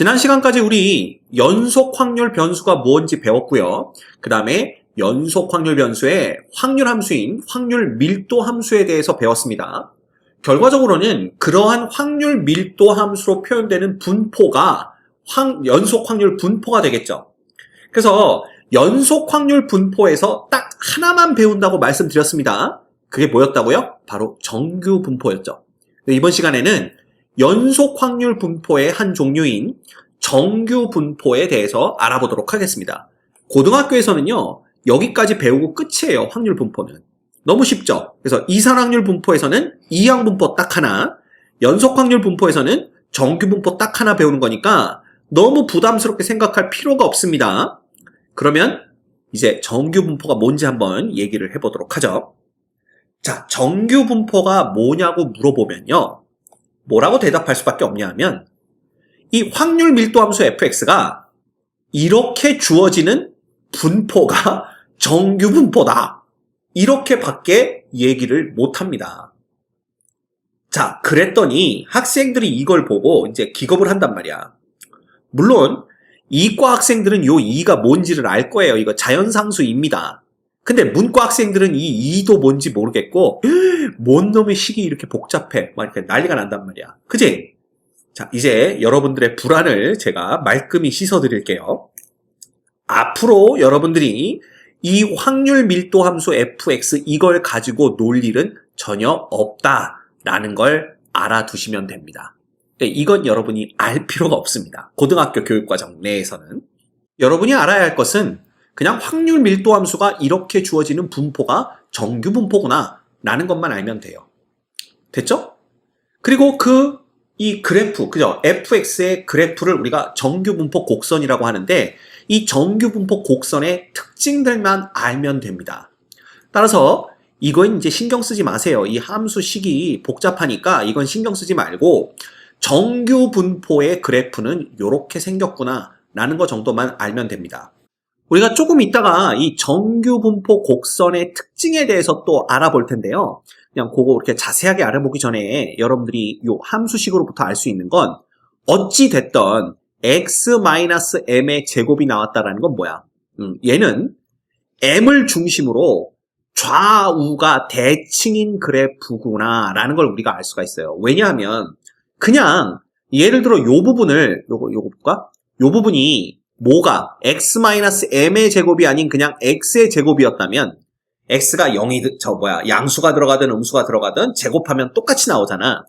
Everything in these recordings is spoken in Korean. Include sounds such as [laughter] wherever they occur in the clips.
지난 시간까지 우리 연속 확률 변수가 뭔지 배웠고요. 그 다음에 연속 확률 변수의 확률 함수인 확률 밀도 함수에 대해서 배웠습니다. 결과적으로는 그러한 확률 밀도 함수로 표현되는 분포가 확- 연속 확률 분포가 되겠죠. 그래서 연속 확률 분포에서 딱 하나만 배운다고 말씀드렸습니다. 그게 뭐였다고요? 바로 정규 분포였죠. 이번 시간에는 연속 확률 분포의 한 종류인 정규 분포에 대해서 알아보도록 하겠습니다. 고등학교에서는요, 여기까지 배우고 끝이에요, 확률 분포는. 너무 쉽죠? 그래서 이산 확률 분포에서는 이항 분포 딱 하나, 연속 확률 분포에서는 정규 분포 딱 하나 배우는 거니까 너무 부담스럽게 생각할 필요가 없습니다. 그러면 이제 정규 분포가 뭔지 한번 얘기를 해보도록 하죠. 자, 정규 분포가 뭐냐고 물어보면요. 뭐라고 대답할 수밖에 없냐면 이 확률 밀도 함수 fx가 이렇게 주어지는 분포가 [laughs] 정규 분포다. 이렇게밖에 얘기를 못 합니다. 자, 그랬더니 학생들이 이걸 보고 이제 기겁을 한단 말이야. 물론 이과 학생들은 요 2가 뭔지를 알 거예요. 이거 자연상수입니다. 근데 문과 학생들은 이 2도 뭔지 모르겠고 [gasps] 뭔 놈의 식이 이렇게 복잡해. 막 이렇게 난리가 난단 말이야. 그지? 자, 이제 여러분들의 불안을 제가 말끔히 씻어드릴게요. 앞으로 여러분들이 이 확률 밀도 함수 fx 이걸 가지고 놀 일은 전혀 없다라는 걸 알아두시면 됩니다. 네, 이건 여러분이 알 필요가 없습니다. 고등학교 교육과정 내에서는. 여러분이 알아야 할 것은 그냥 확률 밀도 함수가 이렇게 주어지는 분포가 정규 분포구나 라는 것만 알면 돼요. 됐죠? 그리고 그 이 그래프, 그죠? fx의 그래프를 우리가 정규 분포 곡선이라고 하는데 이 정규 분포 곡선의 특징들만 알면 됩니다. 따라서 이건 이제 신경 쓰지 마세요. 이 함수식이 복잡하니까 이건 신경 쓰지 말고 정규 분포의 그래프는 이렇게 생겼구나 라는 거 정도만 알면 됩니다. 우리가 조금 있다가 이 정규 분포 곡선의 특징에 대해서 또 알아볼 텐데요. 그냥 그거 이렇게 자세하게 알아보기 전에 여러분들이 이 함수식으로부터 알 수 있는 건 어찌 됐던 x-m의 제곱이 나왔다라는 건 뭐야? 음, 얘는 m을 중심으로 좌우가 대칭인 그래프구나 라는 걸 우리가 알 수가 있어요. 왜냐하면 그냥 예를 들어 요 부분을 요거 요거 볼까? 요 부분이 뭐가 x-m의 제곱이 아닌 그냥 x의 제곱이었다면 x가 0이 저 뭐야 양수가 들어가든 음수가 들어가든 제곱하면 똑같이 나오잖아.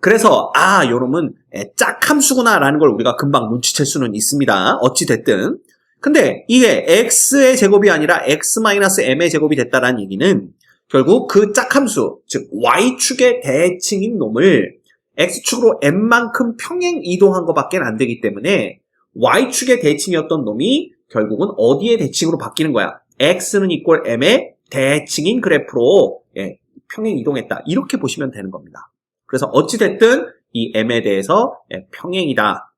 그래서 아 요놈은 짝함수구나 라는 걸 우리가 금방 눈치챌 수는 있습니다. 어찌 됐든 근데 이게 x의 제곱이 아니라 x-m의 제곱이 됐다라는 얘기는 결국 그 짝함수 즉 y축의 대칭인 놈을 x축으로 n만큼 평행 이동한 것밖에 안 되기 때문에 y축의 대칭이었던 놈이 결국은 어디의 대칭으로 바뀌는 거야? x는 이꼴 m의 대칭인 그래프로 예, 평행 이동했다. 이렇게 보시면 되는 겁니다. 그래서 어찌됐든 이 m에 대해서 예, 평행이다.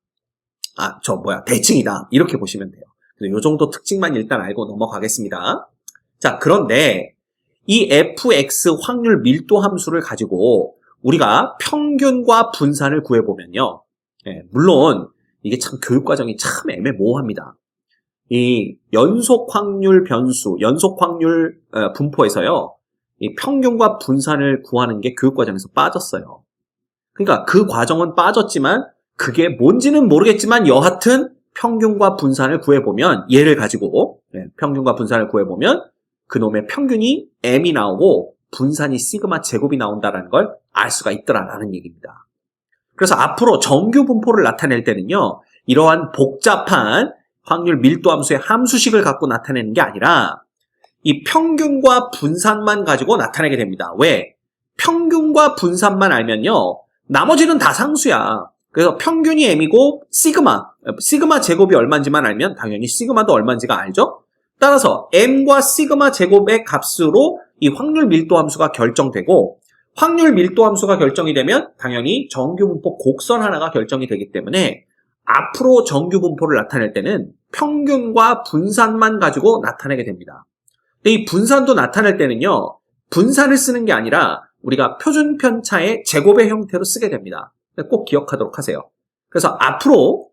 아, 저 뭐야, 대칭이다. 이렇게 보시면 돼요. 그래서 이 정도 특징만 일단 알고 넘어가겠습니다. 자, 그런데 이 fx 확률 밀도 함수를 가지고 우리가 평균과 분산을 구해보면요. 예, 물론 이게 참 교육 과정이 참 애매모호합니다. 이 연속 확률 변수, 연속 확률 어, 분포에서요, 이 평균과 분산을 구하는 게 교육 과정에서 빠졌어요. 그러니까 그 과정은 빠졌지만 그게 뭔지는 모르겠지만 여하튼 평균과 분산을 구해보면 얘를 가지고 네, 평균과 분산을 구해보면 그놈의 평균이 m이 나오고 분산이 시그마 제곱이 나온다는 걸 알 수가 있더라라는 얘기입니다. 그래서 앞으로 정규 분포를 나타낼 때는요, 이러한 복잡한 확률 밀도 함수의 함수식을 갖고 나타내는 게 아니라 이 평균과 분산만 가지고 나타내게 됩니다. 왜? 평균과 분산만 알면요, 나머지는 다 상수야. 그래서 평균이 m이고 시그마, 시그마 제곱이 얼마인지만 알면 당연히 시그마도 얼마인지가 알죠? 따라서 m과 시그마 제곱의 값으로 이 확률 밀도 함수가 결정되고 확률 밀도 함수가 결정이 되면 당연히 정규 분포 곡선 하나가 결정이 되기 때문에 앞으로 정규 분포를 나타낼 때는 평균과 분산만 가지고 나타내게 됩니다. 근데 이 분산도 나타낼 때는요, 분산을 쓰는 게 아니라 우리가 표준 편차의 제곱의 형태로 쓰게 됩니다. 꼭 기억하도록 하세요. 그래서 앞으로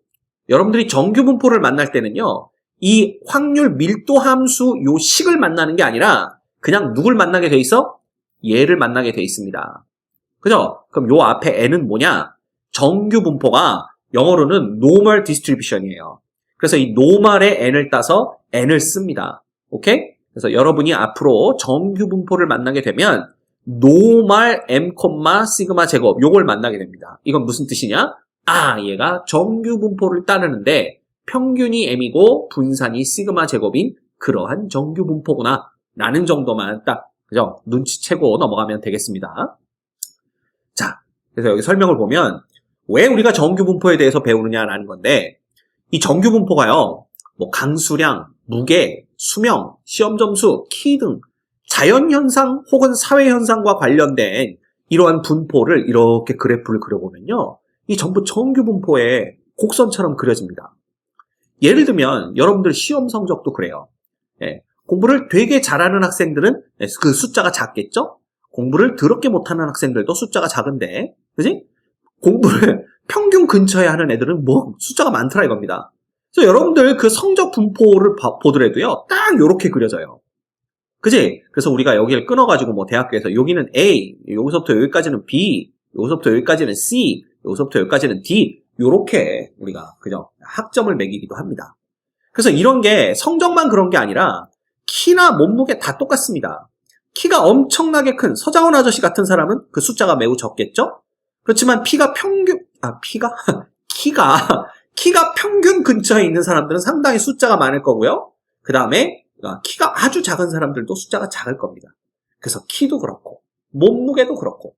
여러분들이 정규 분포를 만날 때는요. 이 확률 밀도 함수 요 식을 만나는 게 아니라 그냥 누굴 만나게 돼 있어? 얘를 만나게 돼 있습니다. 그죠? 그럼 요 앞에 n은 뭐냐? 정규 분포가 영어로는 normal distribution이에요. 그래서 이 normal의 n을 따서 n을 씁니다. 오케이? 그래서 여러분이 앞으로 정규 분포를 만나게 되면 normal m, 시그마 제곱 요걸 만나게 됩니다. 이건 무슨 뜻이냐? 아, 얘가 정규 분포를 따르는데 평균이 m이고 분산이 시그마 제곱인 그러한 정규 분포구나 라는 정도만 딱 그죠? 눈치채고 넘어가면 되겠습니다. 자, 그래서 여기 설명을 보면 왜 우리가 정규 분포에 대해서 배우느냐라는 건데 이 정규 분포가요. 뭐 강수량, 무게, 수명, 시험 점수, 키 등 자연 현상 혹은 사회 현상과 관련된 이러한 분포를 이렇게 그래프를 그려보면요. 이 전부 정규 분포의 곡선처럼 그려집니다. 예를 들면 여러분들 시험 성적도 그래요. 예, 공부를 되게 잘하는 학생들은 그 숫자가 작겠죠? 공부를 더럽게 못하는 학생들도 숫자가 작은데, 그지? 공부를 [laughs] 평균 근처에 하는 애들은 뭐 숫자가 많더라 이겁니다. 그래서 여러분들 그 성적 분포를 봐- 보더라도요, 딱 요렇게 그려져요. 그지? 그래서 우리가 여기를 끊어가지고 뭐 대학교에서 여기는 A, 여기서부터 여기까지는 B, 여기서부터 여기까지는 C, 여기서부터 여기까지는 D, 요렇게 우리가 그죠? 학점을 매기기도 합니다. 그래서 이런 게 성적만 그런 게 아니라 키나 몸무게 다 똑같습니다. 키가 엄청나게 큰 서장훈 아저씨 같은 사람은 그 숫자가 매우 적겠죠? 그렇지만 피가 평균, 아, 피가? [laughs] 키가, 키가 평균 근처에 있는 사람들은 상당히 숫자가 많을 거고요. 그 다음에 키가 아주 작은 사람들도 숫자가 작을 겁니다. 그래서 키도 그렇고, 몸무게도 그렇고,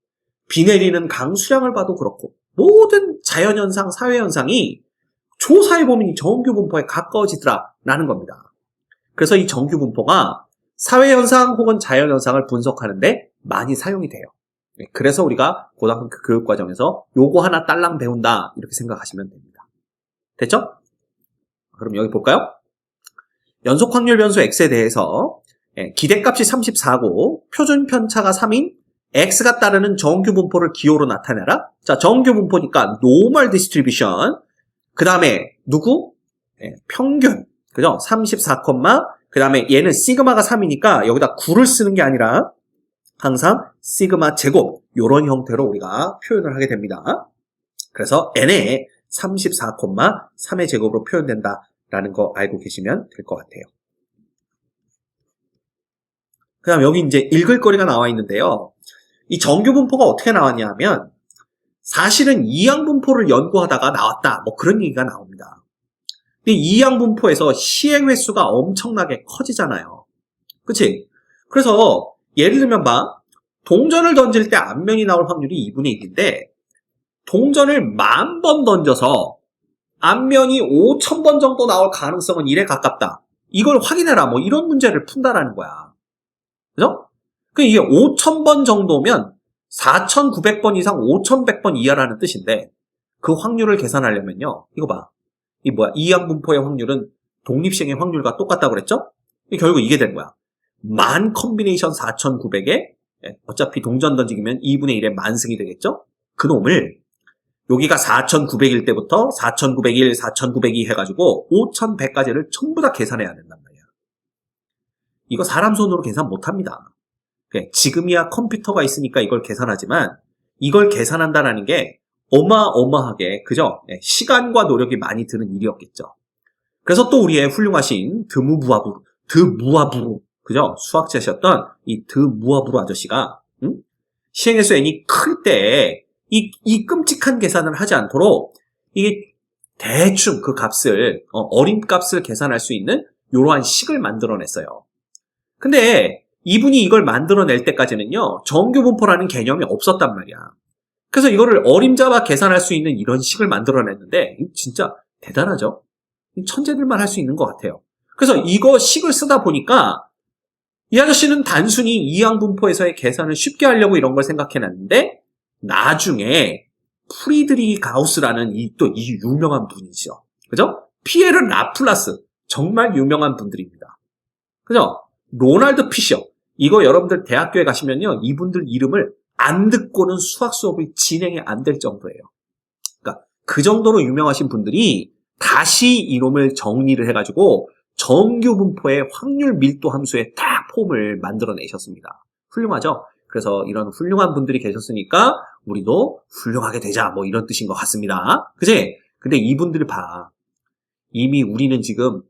비 내리는 강수량을 봐도 그렇고, 모든 자연현상, 사회현상이 조사해보면 이 정규 분포에 가까워지더라라는 겁니다. 그래서 이 정규 분포가 사회현상 혹은 자연현상을 분석하는데 많이 사용이 돼요. 네, 그래서 우리가 고등학교 교육과정에서 요거 하나 딸랑 배운다 이렇게 생각하시면 됩니다. 됐죠? 그럼 여기 볼까요? 연속 확률 변수 x에 대해서 예, 기대값이 34고 표준 편차가 3인 x가 따르는 정규 분포를 기호로 나타내라. 자, 정규 분포니까 normal distribution. 그 다음에 누구? 예, 평균. 그죠? 34, 그 다음에 얘는 시그마가 3이니까 여기다 9를 쓰는 게 아니라 항상 시그마 제곱 이런 형태로 우리가 표현을 하게 됩니다. 그래서 n에 34,3의 제곱으로 표현된다 라는 거 알고 계시면 될 것 같아요. 그 다음 여기 이제 읽을 거리가 나와 있는데요. 이 정규 분포가 어떻게 나왔냐 하면 사실은 이항 분포를 연구하다가 나왔다. 뭐 그런 얘기가 나옵니다. 근데 이항 분포에서 시행 횟수가 엄청나게 커지잖아요. 그치? 그래서 예를 들면 봐. 동전을 던질 때 앞면이 나올 확률이 2분의 1인데 동전을 만 번 던져서 앞면이 5천 번 정도 나올 가능성은 1에 가깝다. 이걸 확인해라. 뭐 이런 문제를 푼다라는 거야. 그죠? 그 이게 5천 번 정도면 4,900번 이상 5,100번 이하라는 뜻인데 그 확률을 계산하려면요. 이거 봐. 이 뭐야? 이항 분포의 확률은 독립시행의 확률과 똑같다고 그랬죠? 결국 이게 되는 거야. 만 컨비네이션 4,900에 어차피 동전 던지기면 2분의 1의 만승이 되겠죠? 그 놈을 여기가 4,900일 때부터 4,901, 4,902 해가지고 5,100까지를 전부 다 계산해야 된단 말이야. 이거 사람 손으로 계산 못합니다. 네, 지금이야 컴퓨터가 있으니까 이걸 계산하지만 이걸 계산한다라는 게 어마어마하게 그죠? 네, 시간과 노력이 많이 드는 일이었겠죠. 그래서 또 우리의 훌륭하신 드무부아부, 드무아부루 그죠? 수학자셨던 이 드무아부루 아저씨가 응? 시행횟수 n이 클 때 이 이 끔찍한 계산을 하지 않도록 이게 대충 그 값을 어, 림 값을 계산할 수 있는 이러한 식을 만들어냈어요. 근데 이분이 이걸 만들어낼 때까지는요 정규 분포라는 개념이 없었단 말이야. 그래서 이거를 어림잡아 계산할 수 있는 이런 식을 만들어냈는데 진짜 대단하죠. 천재들만 할 수 있는 것 같아요. 그래서 이거 식을 쓰다 보니까 이 아저씨는 단순히 이항 분포에서의 계산을 쉽게 하려고 이런 걸 생각해놨는데 나중에 프리드리 가우스라는 이 또이 유명한 분이죠. 그죠? 피에르 라플라스 정말 유명한 분들입니다. 그죠? 로날드 피셔 이거 여러분들 대학교에 가시면요 이분들 이름을 안 듣고는 수학 수업이 진행이 안 될 정도예요. 그러니까 그 정도로 유명하신 분들이 다시 이놈을 정리를 해가지고 정규 분포의 확률 밀도 함수에 딱 폼을 만들어내셨습니다. 훌륭하죠? 그래서 이런 훌륭한 분들이 계셨으니까 우리도 훌륭하게 되자 뭐 이런 뜻인 것 같습니다. 그지? 근데 이분들 봐. 이미 우리는 지금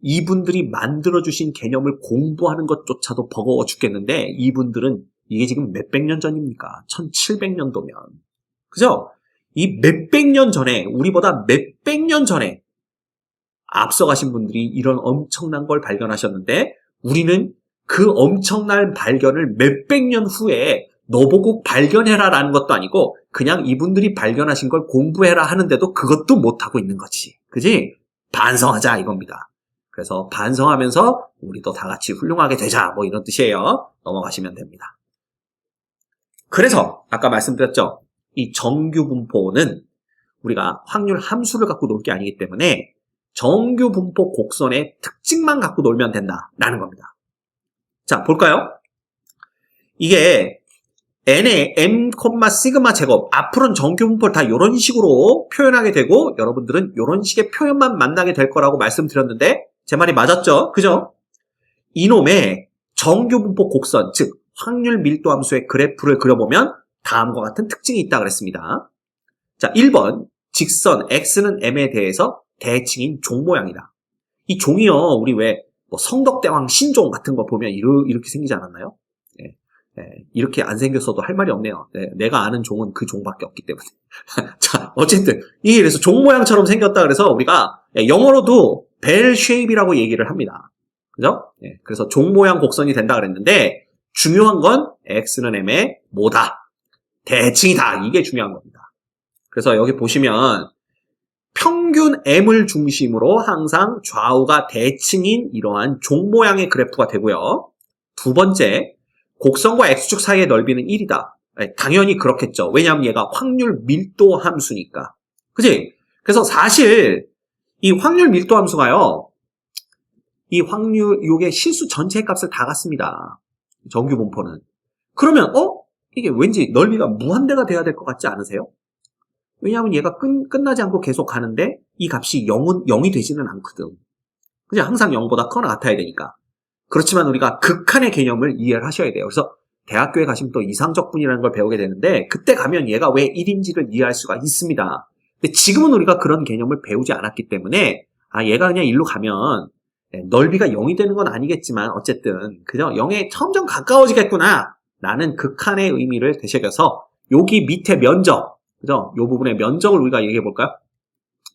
이분들이 만들어주신 개념을 공부하는 것조차도 버거워 죽겠는데 이분들은 이게 지금 몇백 년 전입니까? 1700년도면. 그죠? 이 몇백 년 전에, 우리보다 몇백 년 전에 앞서가신 분들이 이런 엄청난 걸 발견하셨는데 우리는 그 엄청난 발견을 몇백 년 후에 너보고 발견해라 라는 것도 아니고 그냥 이분들이 발견하신 걸 공부해라 하는데도 그것도 못하고 있는 거지. 그지? 반성하자 이겁니다. 그래서 반성하면서 우리도 다 같이 훌륭하게 되자 뭐 이런 뜻이에요. 넘어가시면 됩니다. 그래서 아까 말씀드렸죠. 이 정규 분포는 우리가 확률 함수를 갖고 놀 게 아니기 때문에 정규 분포 곡선의 특징만 갖고 놀면 된다라는 겁니다. 자, 볼까요? 이게 n의 m, 시그마 제곱 앞으로는 정규 분포를 다 이런 식으로 표현하게 되고 여러분들은 이런 식의 표현만 만나게 될 거라고 말씀드렸는데 제 말이 맞았죠? 그죠? 이놈의 정규 분포 곡선, 즉 확률 밀도 함수의 그래프를 그려보면 다음과 같은 특징이 있다 그랬습니다. 자, 1번 직선 x는 m에 대해서 대칭인 종 모양이다. 이 종이요, 우리 왜 뭐 성덕대왕 신종 같은 거 보면 이러, 이렇게 생기지 않았나요? 예, 예, 이렇게 안 생겼어도 할 말이 없네요. 네, 내가 아는 종은 그 종밖에 없기 때문에. [laughs] 자, 어쨌든 이게 그래서 종 모양처럼 생겼다 그래서 우리가 예, 영어로도 벨 쉐입이라고 얘기를 합니다. 그죠? 예, 그래서 종 모양 곡선이 된다 그랬는데 중요한 건 x는 m의 뭐다? 대칭이다. 이게 중요한 겁니다. 그래서 여기 보시면 평균 m을 중심으로 항상 좌우가 대칭인 이러한 종 모양의 그래프가 되고요. 두 번째, 곡선과 x축 사이의 넓이는 1이다. 당연히 그렇겠죠. 왜냐하면 얘가 확률 밀도 함수니까. 그지? 그래서 사실 이 확률 밀도 함수가요. 이 확률, 요게 실수 전체 값을 다 갖습니다. 정규 분포는. 그러면 어? 이게 왠지 넓이가 무한대가 돼야 될 것 같지 않으세요? 왜냐하면 얘가 끝, 끝나지 않고 계속 가는데 이 값이 0은 0이 되지는 않거든. 그냥 항상 0보다 커나 같아야 되니까. 그렇지만 우리가 극한의 개념을 이해를 하셔야 돼요. 그래서 대학교에 가시면 또 이상적분이라는 걸 배우게 되는데 그때 가면 얘가 왜 1인지를 이해할 수가 있습니다. 근데 지금은 우리가 그런 개념을 배우지 않았기 때문에 아 얘가 그냥 일로 가면 네, 넓이가 0이 되는 건 아니겠지만 어쨌든 그죠 0에 점점 가까워지겠구나 라는 극한의 의미를 되새겨서 여기 밑에 면적 그죠? 요 부분의 면적을 우리가 얘기해 볼까요?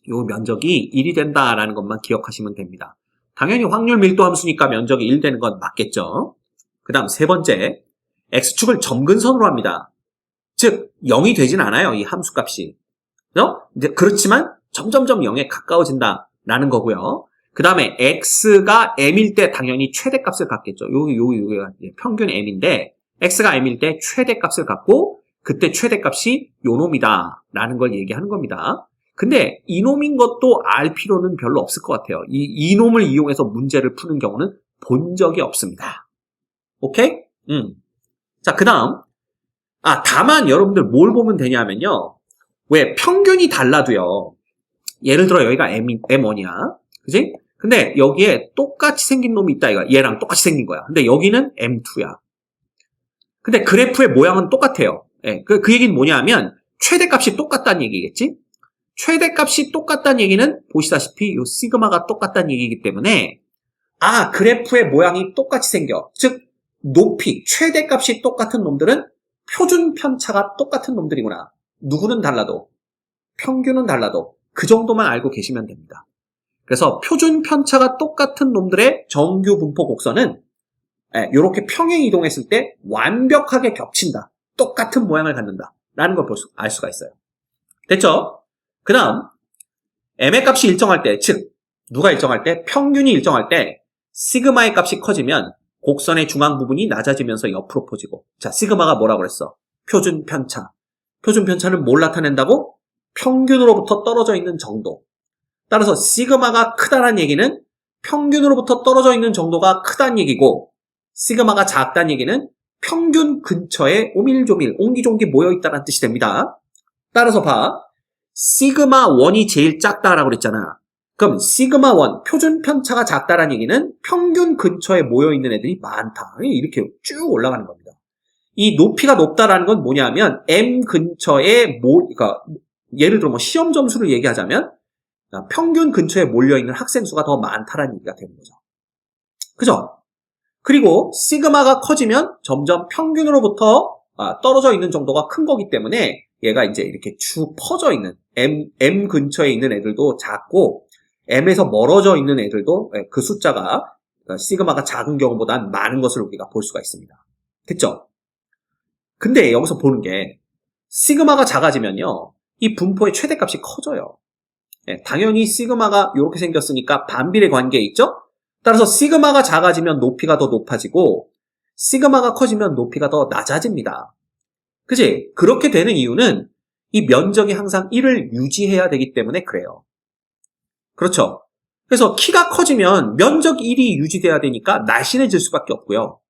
요 면적이 1이 된다라는 것만 기억하시면 됩니다. 당연히 확률 밀도 함수니까 면적이 1 되는 건 맞겠죠? 그 다음 세 번째, x축을 점근선으로 합니다. 즉, 0이 되진 않아요, 이 함수 값이. 그죠? 이제 그렇지만 점점점 0에 가까워진다라는 거고요. 그 다음에 x가 m일 때 당연히 최대값을 갖겠죠. 여기, 여기, 여기가 평균 m인데, x가 m일 때 최대값을 갖고, 그때 최대값이 요놈이다 라는 걸 얘기하는 겁니다. 근데 이놈인 것도 알 필요는 별로 없을 것 같아요. 이 이놈을 이용해서 문제를 푸는 경우는 본 적이 없습니다. 오케이? 음. 자, 그 다음. 아, 다만 여러분들 뭘 보면 되냐면요. 왜 평균이 달라도요. 예를 들어 여기가 M, M1이야. 그지? 근데 여기에 똑같이 생긴 놈이 있다 이거 얘랑 똑같이 생긴 거야. 근데 여기는 M2야. 근데 그래프의 모양은 똑같아요. 예, 그, 그 얘기는 뭐냐 하면 최대값이 똑같다는 얘기겠지? 최대값이 똑같다는 얘기는 보시다시피 이 시그마가 똑같다는 얘기이기 때문에 아 그래프의 모양이 똑같이 생겨 즉 높이 최대값이 똑같은 놈들은 표준 편차가 똑같은 놈들이구나 누구는 달라도 평균은 달라도 그 정도만 알고 계시면 됩니다 그래서 표준 편차가 똑같은 놈들의 정규 분포 곡선은 이렇게 평행 이동했을 때 완벽하게 겹친다 똑같은 모양을 갖는다. 라는 걸 알 수가 있어요. 됐죠? 그 다음, m의 값이 일정할 때, 즉, 누가 일정할 때? 평균이 일정할 때, 시그마의 값이 커지면 곡선의 중앙 부분이 낮아지면서 옆으로 퍼지고. 자, 시그마가 뭐라고 그랬어? 표준 편차. 표준 편차는 뭘 나타낸다고? 평균으로부터 떨어져 있는 정도. 따라서 시그마가 크다는 얘기는 평균으로부터 떨어져 있는 정도가 크다는 얘기고, 시그마가 작다는 얘기는 평균 근처에 오밀조밀, 옹기종기 모여있다는 뜻이 됩니다. 따라서 봐. 시그마 1이 제일 작다라고 그랬잖아. 그럼 시그마 1 표준 편차가 작다라는 얘기는 평균 근처에 모여 있는 애들이 많다. 이렇게 쭉 올라가는 겁니다. 이 높이가 높다라는 건 뭐냐면 M 근처에 모 그러니까 예를 들어 뭐 시험 점수를 얘기하자면 평균 근처에 몰려 있는 학생 수가 더 많다라는 얘기가 되는 거죠. 그죠? 그리고 시그마가 커지면 점점 평균으로부터 아, 떨어져 있는 정도가 큰 거기 때문에 얘가 이제 이렇게 쭉 퍼져 있는 M, M 근처에 있는 애들도 작고 M에서 멀어져 있는 애들도 예, 그 숫자가 그러니까 시그마가 작은 경우보단 많은 것을 우리가 볼 수가 있습니다. 됐죠? 근데 여기서 보는 게 시그마가 작아지면요. 이 분포의 최대값이 커져요. 예, 당연히 시그마가 이렇게 생겼으니까 반비례 관계에 있죠? 따라서 시그마가 작아지면 높이가 더 높아지고 시그마가 커지면 높이가 더 낮아집니다. 그지? 그렇게 되는 이유는 이 면적이 항상 1을 유지해야 되기 때문에 그래요. 그렇죠? 그래서 키가 커지면 면적 1이 유지돼야 되니까 날씬해질 수밖에 없고요.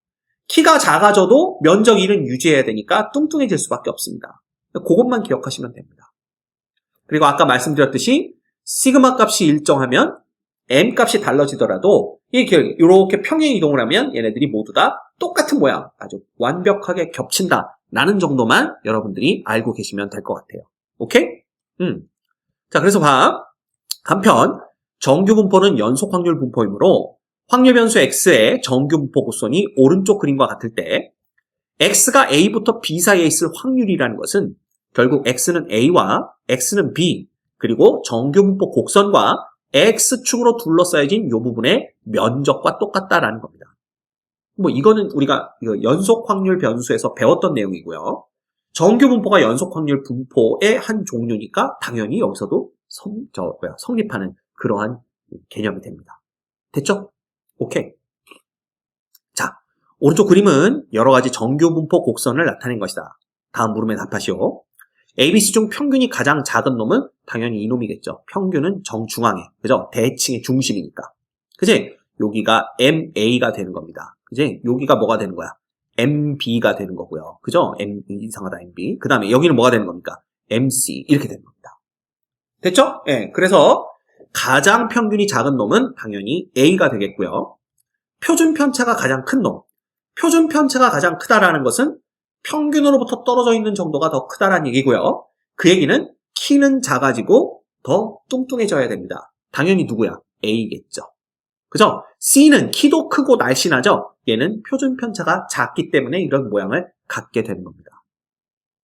키가 작아져도 면적 1은 유지해야 되니까 뚱뚱해질 수밖에 없습니다. 그것만 기억하시면 됩니다. 그리고 아까 말씀드렸듯이 시그마 값이 일정하면 m 값이 달라지더라도 이렇게 이렇게 평행 이동을 하면 얘네들이 모두 다 똑같은 모양, 아주 완벽하게 겹친다. 라는 정도만 여러분들이 알고 계시면 될 것 같아요. 오케이? 음. 자, 그래서 봐. 한편 정규 분포는 연속 확률 분포이므로 확률 변수 x의 정규 분포 곡선이 오른쪽 그림과 같을 때 x가 a부터 b 사이에 있을 확률이라는 것은 결국 x는 a와 x는 b 그리고 정규 분포 곡선과 x축으로 둘러싸여진 이 부분의 면적과 똑같다라는 겁니다. 뭐 이거는 우리가 연속 확률 변수에서 배웠던 내용이고요. 정규 분포가 연속 확률 분포의 한 종류니까 당연히 여기서도 성, 저, 뭐야, 성립하는 그러한 개념이 됩니다. 됐죠? 오케이. 자, 오른쪽 그림은 여러 가지 정규 분포 곡선을 나타낸 것이다. 다음 물음에 답하시오. ABC 중 평균이 가장 작은 놈은 당연히 이놈이겠죠. 평균은 정중앙에, 그죠? 대칭의 중심이니까. 그지? 여기가 MA가 되는 겁니다. 그지? 여기가 뭐가 되는 거야? MB가 되는 거고요. 그죠? M, 이상하다, MB. 그 다음에 여기는 뭐가 되는 겁니까? MC. 이렇게 되는 겁니다. 됐죠? 예. 네, 그래서 가장 평균이 작은 놈은 당연히 A가 되겠고요. 표준 편차가 가장 큰 놈. 표준 편차가 가장 크다라는 것은 평균으로부터 떨어져 있는 정도가 더 크다라는 얘기고요. 그 얘기는 키는 작아지고 더 뚱뚱해져야 됩니다. 당연히 누구야? A겠죠. 그죠? C는 키도 크고 날씬하죠? 얘는 표준 편차가 작기 때문에 이런 모양을 갖게 되는 겁니다.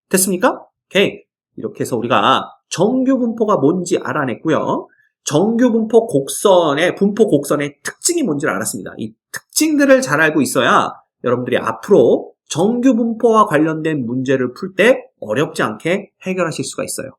됐습니까? 오케이. 이렇게 해서 우리가 정규 분포가 뭔지 알아냈고요. 정규 분포 곡선의 분포 곡선의 특징이 뭔지를 알았습니다. 이 특징들을 잘 알고 있어야 여러분들이 앞으로 정규 분포와 관련된 문제를 풀 때 어렵지 않게 해결하실 수가 있어요.